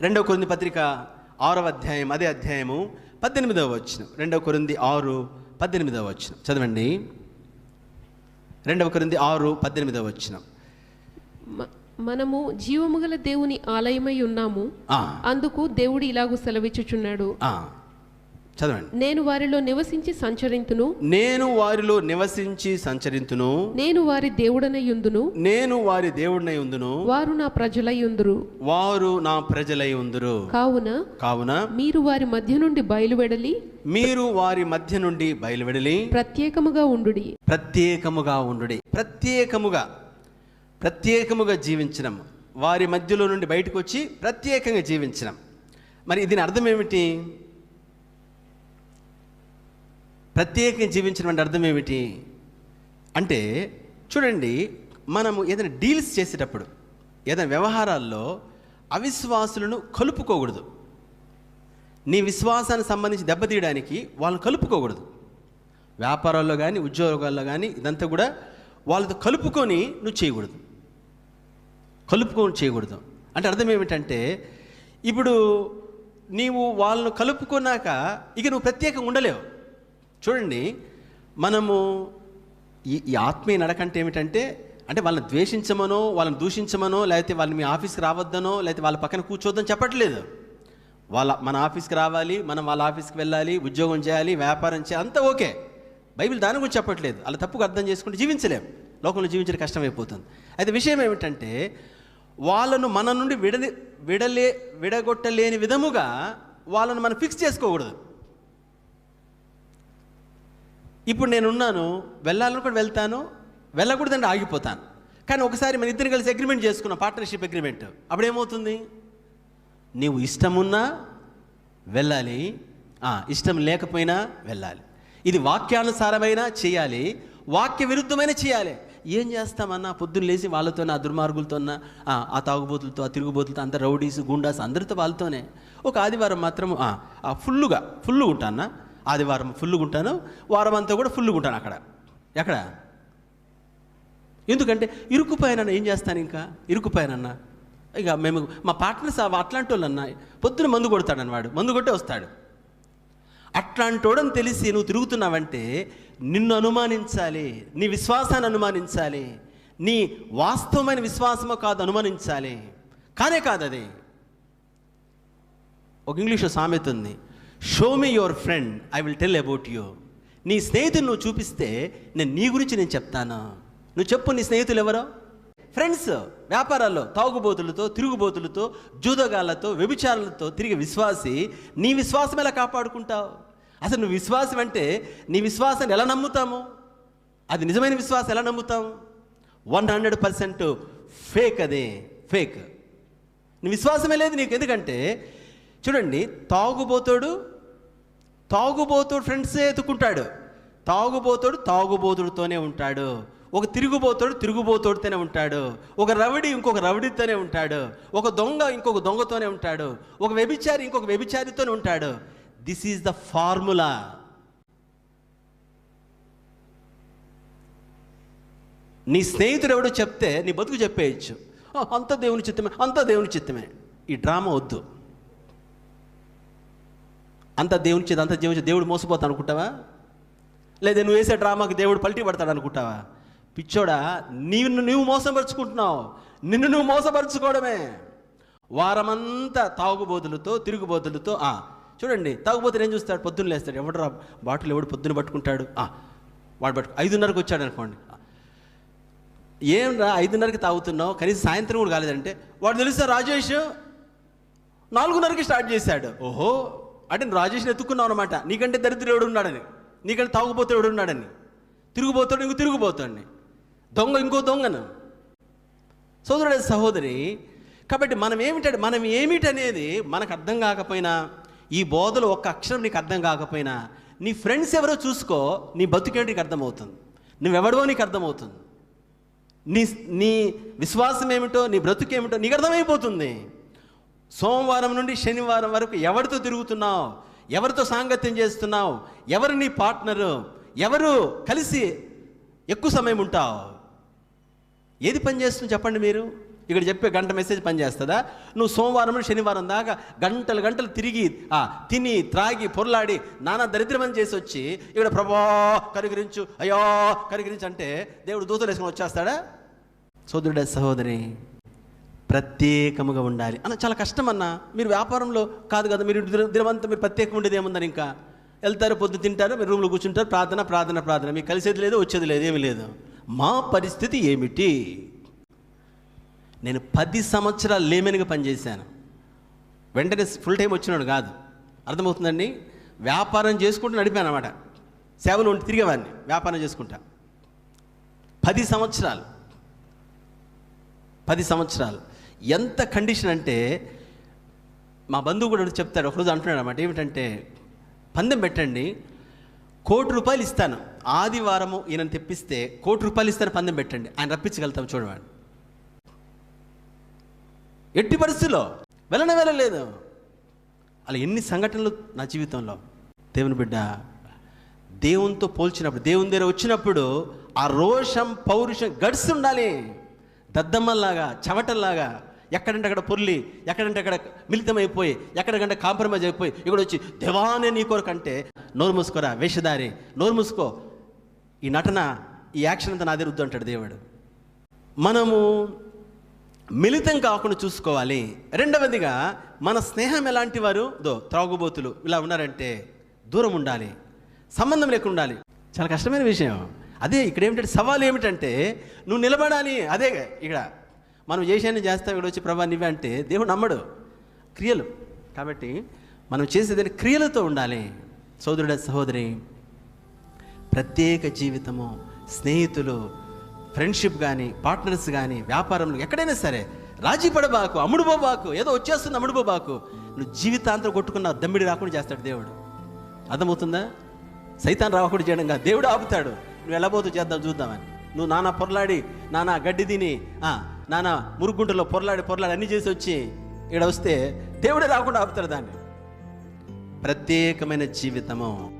రెండవ కొరింది పత్రిక ఆరవ అధ్యాయం అదే అధ్యాయము పద్దెనిమిదవ వచ్చిన రెండవ కొరింది ఆరు పద్దెనిమిదవ వచ్చిన చదవండి. రెండవ కొరింది ఆరు పద్దెనిమిదవ వచ్చిన మనము జీవము గల దేవుని ఆలయమై ఉన్నాము. అందుకు దేవుడు ఇలాగు సెలవిచ్చుచున్నాడు. చదవండి. నేను వారిలో నివసించి సంచరింతును. నేను వారిలో నివసించి సంచరింతును. నేను వారి దేవుడనయుందును నేను వారి దేవుడినై ఉందును. వారు నా ప్రజలయ్యుందురు వారు నా ప్రజలై ఉందురు. కావున కావున మీరు వారి మధ్య నుండి బయలువెడలి. మీరు వారి మధ్య నుండి బయలువెడలి. ప్రత్యేకముగా ఉండుడి. ప్రత్యేకముగా ఉండుడి. ప్రత్యేకముగా ప్రత్యేకముగా జీవించడం వారి మధ్యలో నుండి బయటకు వచ్చి ప్రత్యేకంగా జీవించడం మరి దీని అర్థం ఏమిటి? ప్రత్యేకంగా జీవించడం అంటే అర్థం ఏమిటి? అంటే చూడండి మనము ఏదైనా డీల్స్ చేసేటప్పుడు ఏదైనా వ్యవహారాల్లో అవిశ్వాసులను కలుపుకోకూడదు. నీ విశ్వాసానికి సంబంధించి దెబ్బతీయడానికి వాళ్ళని కలుపుకోకూడదు. వ్యాపారాల్లో కానీ ఉద్యోగాల్లో కానీ ఇదంతా కూడా వాళ్ళతో కలుపుకొని నువ్వు చేయకూడదు. కలుపుకొని చేయకూడదు. అంటే అర్థం ఏమిటంటే ఇప్పుడు నీవు వాళ్ళను కలుపుకున్నాక ఇక నువ్వు ప్రత్యేకంగా ఉండలేవు. చూడండి మనము ఈ ఈ ఆత్మీయ నడకంటే ఏమిటంటే అంటే వాళ్ళని ద్వేషించమనో వాళ్ళని దూషించమనో లేకపోతే వాళ్ళని మీ ఆఫీస్కి రావద్దనో లేకపోతే వాళ్ళ పక్కన కూర్చోద్దని చెప్పట్లేదు. వాళ్ళ మన ఆఫీస్కి రావాలి మనం వాళ్ళ ఆఫీస్కి వెళ్ళాలి ఉద్యోగం చేయాలి వ్యాపారం చేయాలి అంతా ఓకే. బైబిల్ దాని గురించి చెప్పట్లేదు. అలా తప్పుగా అర్థం చేసుకుంటే జీవించలేం. లోకంలో జీవించడం కష్టమైపోతుంది. అయితే విషయం ఏమిటంటే వాళ్ళను మన నుండి విడ విడలే విడగొట్టలేని విధముగా వాళ్ళను మనం ఫిక్స్ చేసుకోకూడదు. ఇప్పుడు నేనున్నాను వెళ్ళాలనుకుని వెళ్తాను వెళ్ళకూడదండి ఆగిపోతాను. కానీ ఒకసారి మన ఇద్దరు కలిసి అగ్రిమెంట్ చేసుకున్నాం పార్ట్నర్షిప్ అగ్రిమెంట్ అప్పుడేమవుతుంది నీవు ఇష్టమున్నా వెళ్ళాలి. ఇష్టం లేకపోయినా వెళ్ళాలి. ఇది వాక్యానుసారమైన చేయాలి. వాక్య విరుద్ధమైన చేయాలి. ఏం చేస్తామన్నా? పొద్దున్న లేచి వాళ్ళతో ఆ దుర్మార్గులతోన్నా ఆ, తాగుబోతులతో ఆ తిరుగుబోతులతో అంత రౌడీస్ గుండాస్ అందరితో వాళ్ళతోనే. ఒక ఆదివారం మాత్రం ఫుల్లుగా ఫుల్లుగా ఉంటానా? ఆదివారం ఫుల్గా ఉంటాను వారం అంతా కూడా ఫుల్గా ఉంటాను అక్కడ. ఎక్కడ? ఎందుకంటే ఇరుక్కుపోయానన్న ఏం చేస్తాను ఇంకా? ఇరుక్కుపోయానన్నా ఇక మేము మా పార్ట్నర్స్ అట్లాంటి వాళ్ళు అన్న పొద్దున మందు కొడతాడని వాడు. మందు కొట్టే వస్తాడు. అట్లాంటోడని తెలిసి నువ్వు తిరుగుతున్నావంటే నిన్ను అనుమానించాలి నీ విశ్వాసాన్ని అనుమానించాలి నీ వాస్తవమైన విశ్వాసమో కాదు అనుమానించాలి. కానే కాదు అది ఒక ఇంగ్లీష్లో సామెత ఉంది. Show me your friend I will tell about you నీ స్నేహితులు నువ్వు చూపిస్తే నేను నీ గురించి నేను చెప్తాను. నువ్వు చెప్పు నీ స్నేహితులు ఎవరో? ఫ్రెండ్స్ వ్యాపారాల్లో తాగుబోతులతో తిరుగుబోతులతో జూదగాళ్ళతో వ్యభిచారులతో తిరిగి విశ్వాసి నీ విశ్వాసం ఎలా కాపాడుకుంటావు? అసలు నువ్వు విశ్వాసం అంటే నీ విశ్వాసాన్ని ఎలా నమ్ముతాము? అది నిజమైన విశ్వాసం ఎలా నమ్ముతాము? వన్ హండ్రెడ్ పర్సెంట్ ఫేక్ అదే ఫేక్ నీ విశ్వాసమే లేదు నీకు. ఎందుకంటే చూడండి తాగుబోతాడు తాగుబోతుడు ఫ్రెండ్సే ఎత్తుకుంటాడు. తాగుబోతుడు తాగుబోతుడితోనే ఉంటాడు. ఒక తిరుగుబోతుడు తిరుగుబోతుడితోనే ఉంటాడు. ఒక రవిడి ఇంకొక రవిడితోనే ఉంటాడు. ఒక దొంగ ఇంకొక దొంగతోనే ఉంటాడు. ఒక వ్యభిచారి ఇంకొక వ్యభిచారితోనే ఉంటాడు. దిస్ ఈజ్ ద ఫార్ములా నీ స్నేహితుడు ఎవడో చెప్తే నీ బతుకు చెప్పేయచ్చు. అంత దేవుని చిత్తమే అంత దేవుని చిత్తమే. ఈ డ్రామా వద్దు. అంత దేవుని చేతి అంత జీవించి దేవుడు మోసపోతాను అనుకుంటావా? లేదా నువ్వు వేసే డ్రామాకి దేవుడు పల్టీ పడతాడు అనుకుంటావా? పిచ్చోడా నీవు నువ్వు మోసపరుచుకుంటున్నావు. నిన్ను నువ్వు మోసపరుచుకోవడమే. వారమంతా తాగుబోతులతో తిరుగుబోతులతో ఆ, చూడండి తాగుబోతులు ఏం చూస్తాడు? పొద్దున్న లేస్తాడు. ఎవడరా బాటిల్ ఎవడు పొద్దున్న పట్టుకుంటాడు? ఆ, వాడు పట్టు ఐదున్నరకు వచ్చాడు అనుకోండి. ఏం రా ఐదున్నరకి తాగుతున్నావు? కనీసం సాయంత్రం కూడా కాలేదంటే వాడు తెలుసా రాజేష్? నాలుగున్నరకి స్టార్ట్ చేశాడు. ఓహో అంటే నువ్వు రాజేష్ని ఎత్తుకున్నావు అనమాట నీకంటే దరిద్రుడు ఉన్నాడని నీకంటే తాగుబోతుడు ఉన్నాడని తిరుగుబోతాడు ఇంకో తిరుగుబోతాడిని. దొంగ ఇంకో దొంగను. సోదరుడే సహోదరి కాబట్టి మనం ఏమిటంటే మనం ఏమిటనేది మనకు అర్థం కాకపోయినా ఈ బోధలో ఒక్క అక్షరం నీకు అర్థం కాకపోయినా నీ ఫ్రెండ్స్ ఎవరో చూసుకో నీ బతుకేంటి నీకు అర్థమవుతుంది. నువ్వెవడో నీకు అర్థమవుతుంది. నీ నీ విశ్వాసం ఏమిటో నీ బ్రతుకేమిటో నీకు అర్థమైపోతుంది. సోమవారం నుండి శనివారం వరకు ఎవరితో తిరుగుతున్నావు? ఎవరితో సాంగత్యం చేస్తున్నావు? ఎవరు నీ పార్ట్నరు? ఎవరు కలిసి ఎక్కువ సమయం ఉంటావు? ఏది పని చేస్తుంది చెప్పండి మీరు? ఇక్కడ చెప్పే గంట మెసేజ్ పనిచేస్తుందా నువ్వు సోమవారం నుండి శనివారం దాకా గంటలు గంటలు తిరిగి తిని త్రాగి పొరలాడి నానా దరిద్రమని చేసి వచ్చి ఇక్కడ ప్రభా కరిగిరించు అయ్యో కరిగిరించు అంటే దేవుడు దూతలు వేసుకొని వచ్చేస్తాడా? సోదరుడే సహోదరి ప్రత్యేకముగా ఉండాలి. అన్న చాలా కష్టం అన్న మీరు వ్యాపారంలో కాదు కదా మీరు దిన- దినమంతా మీరు ప్రత్యేకం ఉండేది ఏముందని ఇంకా? వెళ్తారు పొద్దు తింటారు మీరు రూమ్లో కూర్చుంటారు ప్రార్థన ప్రార్థన ప్రార్థన. మీకు కలిసేది లేదు వచ్చేది లేదు ఏమీ లేదు. మా పరిస్థితి ఏమిటి? నేను పది సంవత్సరాలు లేమెన్గా పనిచేశాను. వెంటనే ఫుల్ టైం వచ్చినాడు కాదు. అర్థమవుతుందండి? వ్యాపారం చేసుకుంటూ నడిపాను అనమాట సేవలు ఉండి తిరిగేవాడిని వ్యాపారం చేసుకుంటా. పది సంవత్సరాలు. పది సంవత్సరాలు. ఎంత కండిషన్ అంటే మా బంధువు కూడా చెప్తాడు ఒకరోజు అంటున్నాడు అనమాట ఏమిటంటే పందెం పెట్టండి కోటి రూపాయలు ఇస్తాను. ఆదివారము ఈయన తెప్పిస్తే కోటి రూపాయలు ఇస్తాను పందెం పెట్టండి. ఆయన రప్పించగలుగుతాం చూడవాడు ఎట్టి పరిస్థితుల్లో వెళ్ళనే వెళ్ళలేదు. అలా ఎన్ని సంఘటనలు నా జీవితంలో. దేవుని బిడ్డ దేవునితో పోల్చినప్పుడు దేవుని దగ్గర వచ్చినప్పుడు ఆ రోషం పౌరుషం గడిసి ఉండాలి. దద్దమ్మల్లాగా చెమటల్లాగా ఎక్కడంటే అక్కడ పొర్లి ఎక్కడంటే అక్కడ మిళితమైపోయి ఎక్కడికంటే కాంప్రమైజ్ అయిపోయి ఇక్కడ వచ్చి దేవానే నీ కొరకంటే నోరు మూసుకోరా వేషధారి నోరు మూసుకో. ఈ నటన ఈ యాక్షన్ అంతా నా దగ్గర అంటాడు దేవుడు. మనము మిళితం కాకుండా చూసుకోవాలి. రెండవదిగా మన స్నేహం ఎలాంటి వారు? దో త్రాగుబోతులు. ఇలా ఉన్నారంటే దూరం ఉండాలి. సంబంధం లేకుండా ఉండాలి చాలా కష్టమైన విషయం. అదే ఇక్కడ ఏమిటంటే సవాల్ ఏమిటంటే నువ్వు నిలబడాలి. అదే ఇక్కడ మనం చేసేది చేస్తాం ఇక్కడ వచ్చి ప్రభా నువ్వే అంటే దేవుడు నమ్మడు. క్రియలు. కాబట్టి మనం చేసేదని క్రియలతో ఉండాలి. సోదరుడ సహోదరి ప్రత్యేక జీవితము స్నేహితులు ఫ్రెండ్షిప్ కానీ పార్ట్నర్స్ కానీ వ్యాపారంలో ఎక్కడైనా సరే రాజీ పడబాకు అమ్ముడుబోబాకు ఏదో వచ్చేస్తుంది అమ్ముడుబోబాకు నువ్వు జీవితాంతం కొట్టుకున్న దమ్మిడి రాకుండా చేస్తాడు దేవుడు. అర్థమవుతుందా? సైతాన్ రాకుండా చేయడం కాదు దేవుడు ఆపుతాడు. నువ్వు ఎలా పోతు చేద్దాం చూద్దామని. నువ్వు నానా పొరలాడి నానా గడ్డి తిని నానా మురుగుంటలో పొరలాడి పొరలాడి అన్ని చేసి వచ్చి ఇక్కడ వస్తే దేవుడే రాకుండా ఆపుతాడు దాన్ని. ప్రత్యేకమైన జీవితము.